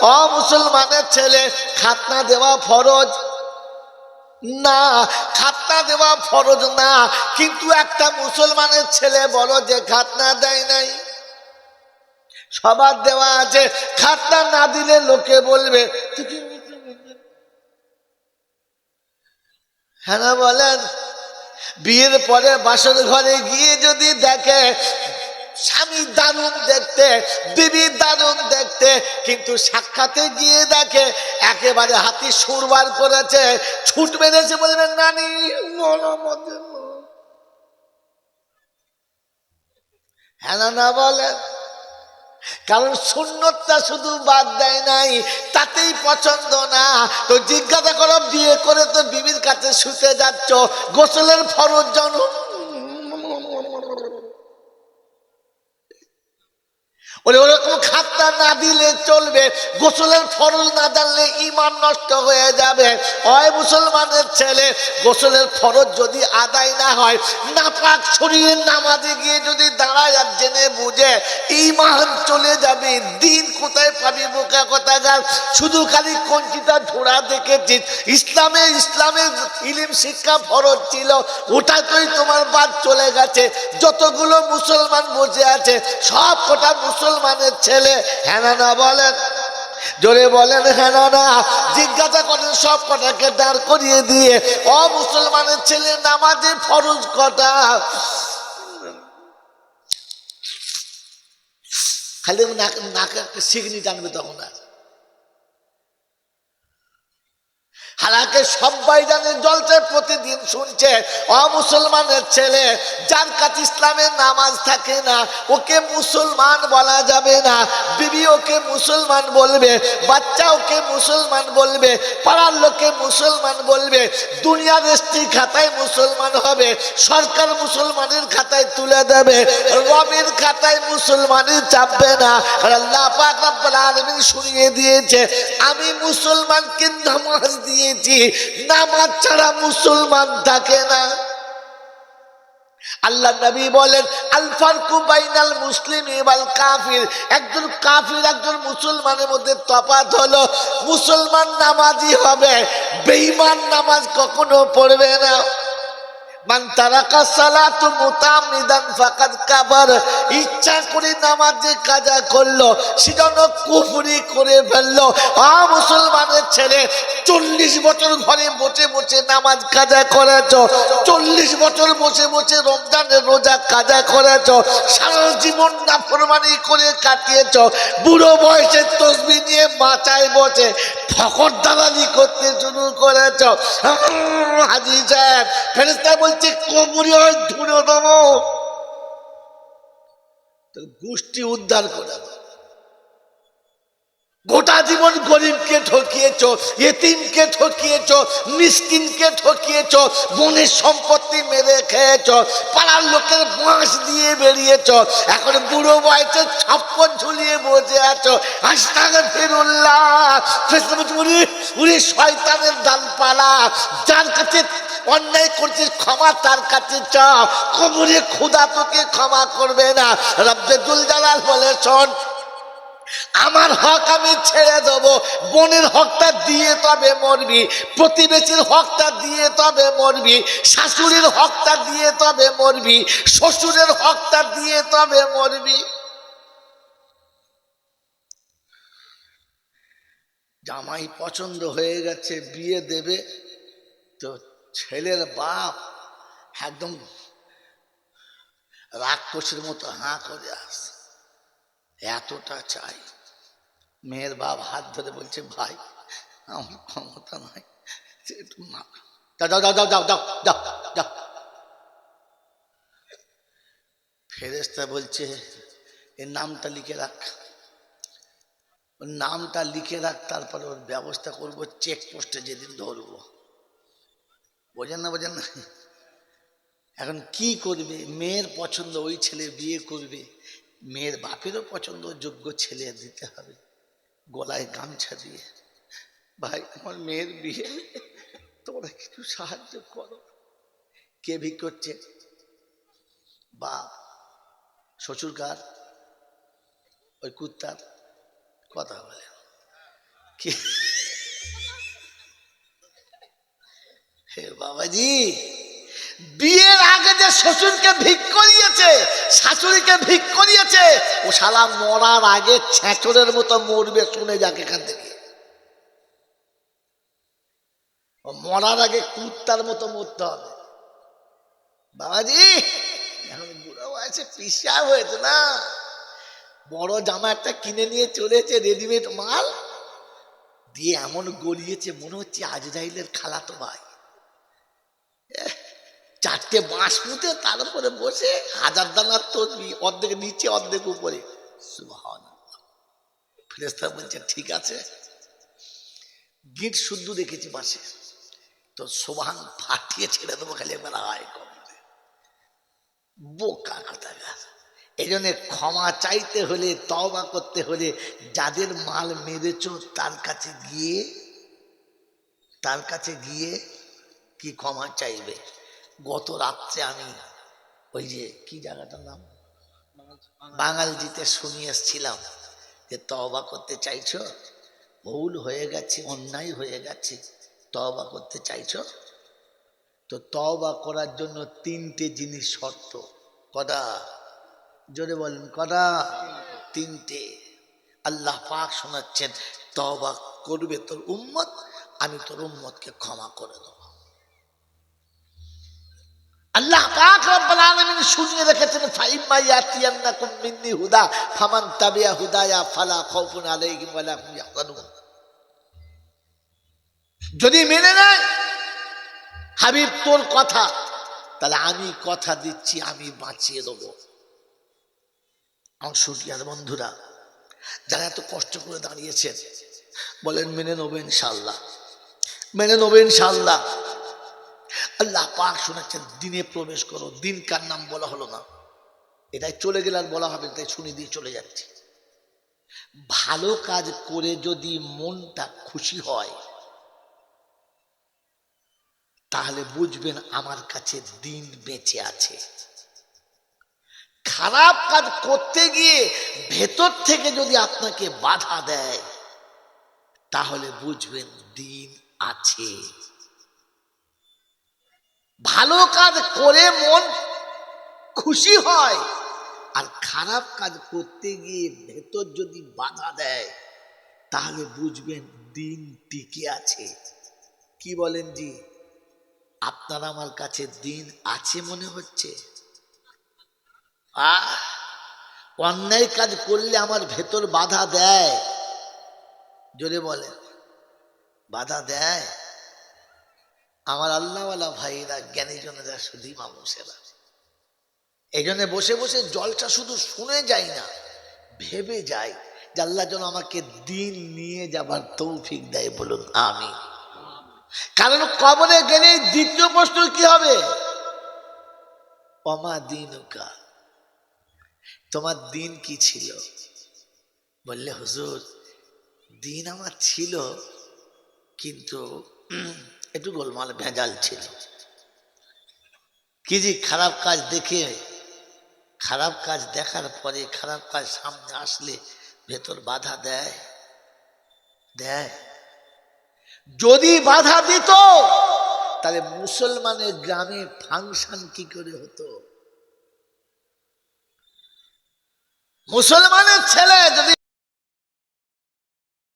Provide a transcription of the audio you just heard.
অমুসলমানের ছেলে, খাতনা দেওয়া ফরজ? না, খাতনা দেওয়া ফরজ না। কিন্তু একটা মুসলমানের ছেলে বলো যে খাতনা দেয় নাই। সবার দেওয়া আছে, খাতনা না দিলে লোকে বলবে হ্যাঁ বলেন? বিয়ের পরে বাসর ঘরে গিয়ে যদি দেখে স্বামী দারুণ দেখতে বিবি দারুণ দেখতে, কিন্তু সাক্ষাতে গিয়ে দেখে একেবারে হাতি সুরবার করেছে, ছুট মেরেছে বলবেন, নানি হ্যাঁ না বলেন, কারণ শূন্যতা শুধু বাদ দেয় নাই, তাতেই পছন্দ না। তো জিজ্ঞাসা করো, বিয়ে করে তো বিবির কাছে শুতে যাচ্ছ, গোসলের ফরজ জন ওরে ওরকম খাতটা না দিলে চলবে, গোসলের ফরজ না জানলে ইমান নষ্ট হয়ে যাবে। হয় মুসলমানের ছেলে, গোসলের ফরজ যদি আদায় না হয়, নাপাক শরীরের নামাজে গিয়ে যদি দাঁড়ায় আর জেনে বুঝে ইমান চলে যাবে, দিন কোথায় পাবি, বোকা কথাগার শুধু খালি কঞ্চিটা ঝোড়া দেখেছিস। ইসলামে ইসলামের ইলিম শিক্ষা ফরজ ছিল ওটা তোই তোমার বাদ চলে গেছে। যতগুলো মুসলমান বসে আছে, সব কটা মুসলমানের ছেলে হেনানা বলেন। জোরে বলেন হ্যাঁ না জিজ্ঞাসা করেন সব কটাকে দাঁড় করিয়ে দিয়ে অ মুসলমানের ছেলে, নামাজে ফরজ কটা? খালি নাকে নাকে সিগনি টানবে তখন আর। সবাই জানে জলসে প্রতিদিন শুনছে। অমুসলমানের ছেলে, যার কাছে ইসলামের নামাজ থাকে না, ওকে মুসলমান বলা যাবে না। বিবি ওকে মুসলমান বলবে, বাচ্চা ওকে মুসলমান বলবে, পাড়ার লোকে মুসলমান বলবে, দুনিয়ার রেস্টি খাতায় মুসলমান হবে, সরকার মুসলমানের খাতায় তুলে দেবে, রবের খাতায় মুসলমানের চাপবে না। আল্লাহ পাক শুনিয়ে দিয়েছে, আমি মুসলমানকে নামাজ দিয়েছি নামাজ ছাড়া মুসলমান থাকে না। আল্লাহ নবী বলেন আলফার কুবাইনাল মুসলিম ইবাল কাফির। একজন কাফির একজন মুসলমানের মধ্যে তফাৎ হলো, মুসলমান নামাজই হবে, বেঈমান নামাজ কখনো পড়বে না। মান তারাকা সালাতু মুতামিদান ফাকাদ কাবার ইচ্ছা করে নামাজে কাজা করল, সেজন্য কুফরি করে ফেলল। আ মুসলমানের ছেলে, চল্লিশ বছর ঘরে বসে বসে নামাজ কাজা করেছ, চল্লিশ বছর বসে বসে রমজানের রোজা কাজা করেছ, সারা জীবন নাফরমানি করে কাটিয়েছ, বুড়ো বয়সে তসবি নিয়ে মাচায় বসে ফকর দালালি করতে শুরু করেছ। হাজি সাহেব ফেরেস্তা বলছে কবরি হয় ধুলো দেবো। গোষ্ঠী উদ্ধার করে গোটা জীবন গরিবকে ঠকিয়েছ, এতিমকে ঠকিয়েছ, মিসকিনকে ঠকিয়েছ, বনের সম্পত্তি মেরে খেয়েছ, পাড়ার লোকের বাঁশ দিয়ে বেরিয়েছ, এখন বুড়ো বয়সে ছাপ্পন ঝুলিয়ে বসে আছো। হাসতাগে ফিরুল্লাহ উনি উনি শয়তানের ডালপালা, যার কাছে অন্যায় করছিস, ক্ষমা তার কাছে চাও। কবরে ক্ষুদা তোকে ক্ষমা করবে না। রব্বেদুল জালাল বলে, শোন, আমার হক আমি ছেড়ে দেব। বোনের হকটা দিয়ে তবে মরবি, প্রতিবেশীর হকটা দিয়ে তবে মরবি, শাশুড়ির হকটা দিয়ে তবে মরবি, শ্বশুরের হকটা দিয়ে তবে মরবি। জামাই পছন্দ হয়ে গেছে, বিয়ে দেবে, তো ছেলের বাপ একদম রাক্ষসের মতো হাঁ করে আস। এতটা চাই। মেয়ের বাপ হাত ধরে বলছে, ভাই, আমার ক্ষমতা নাই যাও ফেরেস্তা বলছে, এর নামটা লিখে রাখ। ওর নামটা লিখে রাখ, তারপরে ওর ব্যবস্থা করব চেক পোস্টে যেদিন ধরবো। বোঝেন না বোঝেন না। এখন কি করবে? মেয়ের পছন্দ, ওই ছেলে বিয়ে করবে। মেয়ের বাপেরও পছন্দ, যোগ্য ছেলে দিতে হবে। গলায় গামছা দিয়ে। ভাই, আমার মেয়ের বিয়ে, তোমরা কিছু সাহায্য করো। কে ভিক করছে? বা শ্বশুর কার ওই কুত্তার কথা বলে। কি- বাবাজি, বিয়ের আগে যে শ্বশুরকে ভিক করিয়েছে, শাশুড়িকে ভিক করিয়েছে, ও শালা মরার আগে ছেঁচড়ের মতো মরবে, শুনে যাক এখান থেকে। মরার আগে কুত্তার মতো মরতে হবে। বাবাজি, এখন বুড়ো বয়সে পিসা হয়েছে না? বড় জামা একটা কিনে নিয়ে চলেছে রেডিমেড মাল। দিয়ে এমন গড়িয়েছে, মনে হচ্ছে আজরাইলের খালাতো ভাই। চারটে বাঁশ পুঁতে তার উপরে বসে হাজার দানার তসবি, অর্ধেক নিচে, অর্ধেক উপরে। ফেরেশতা বলছে, ঠিক আছে। গিট শুদ্ধ দেখেছি পাশে তো সোভান ফাটিয়ে ছেড়ে দেবো, খালি একবার আয় কম বোকা কথা এই জন্য ক্ষমা চাইতে হলে, তওবা করতে হলে, যাদের মাল মেরেছ, তার কাছে গিয়ে, তার কাছে গিয়ে কি ক্ষমা চাইবে? গত রাত্রে আমি ওই যে কি জায়গাটার নাম? বাঙালজিতে শুনিয়ে এসছিলাম যে তওবা করতে চাইছো? ভুল হয়ে গেছে, অন্যায় হয়ে গেছে, তওবা করতে চাইছো? তো তওবা করার জন্য তিনটে জিনিস শর্ত। কদা? জোরে বলেন, কদা? তিনটে। আল্লাহ পাক শোনাচ্ছেন, তওবা করবে তোর উম্মত, আমি তোর উম্মতকে ক্ষমা করে দেবো। আল্লাহ পাক রব্বুল আলামিন শুনিয়ে রেখেছেন, ফাইম্মা ইয়াতিয়ান্নাকুম মিন্নি হুদা, ফামান তাবিয়া হুদায়া ফালা খাউফুন আলাইহিম ওয়ালা হুম ইয়াহজানুন। যদি মেনে নেয়, হাবিব তোর কথা, তাহলে আমি কথা দিচ্ছি, আমি বাঁচিয়ে দেবো। আমার সুটিয়ার বন্ধুরা, যারা এত কষ্ট করে দাঁড়িয়েছেন, বলেন মেনে নেবেন ইনশাল্লাহ মেনে নেবেন ইনশাল্লাহ আল্লাহ পাক শোনাচ্ছেন, দিনে প্রবেশ করো, দিন কার নাম বলা হলো না। এটাই চলে গেলে আর বলা হবে তাই শুনে দিয়ে চলে যাচ্ছে। ভালো কাজ করে যদি মনটা খুশি হয়, তাহলে বুঝবেন আমার কাছে দিন বেঁচে আছে। খারাপ কাজ করতে গিয়ে ভেতর থেকে যদি আপনাকে বাধা দেয়, তাহলে বুঝবেন দিন আছে। ভালো কাজ করে মন খুশি হয়, আর খারাপ কাজ করতে গিয়ে ভেতর যদি বাধা দেয়, তাহলে বুঝবেন দিন টিকে আছে। কি বলেন জি? আপনার আমার কাছে দিন আছে মনে হচ্ছে? আহ, অন্যায় কাজ করলে আমার ভেতর বাধা দেয়। জোরে বলে বাধা দেয়? আমার আল্লাহওয়ালা ভাইরা জ্ঞানীজনেরা শুধুই মানুষেরা এই জন্য বসে বসে জলটা শুধু শুনে যাই না, ভেবে যাই যে আল্লাহ যেন আমাকে দিন নিয়ে যাবার তৌফিক দেয় বলুন আমি কারণ কবরে গেলে দ্বিতীয় প্রশ্ন কি হবে? অমা দিনুকা, তোমার দিন কি ছিল? বললে, হুজুর, দিন আমার ছিল, কিন্তু একটু গোলমাল, ভেজাল ছিল। কি যে খারাপ কাজ দেখে, খারাপ কাজ দেখার পরে, খারাপ কাজ সামনে আসলে ভেতর বাধা দেয়। দেয়। যদি বাধা দিত, তাহলে মুসলমানের গ্রামে ফাংশন কি করে হতো? মুসলমানের ছেলে যদি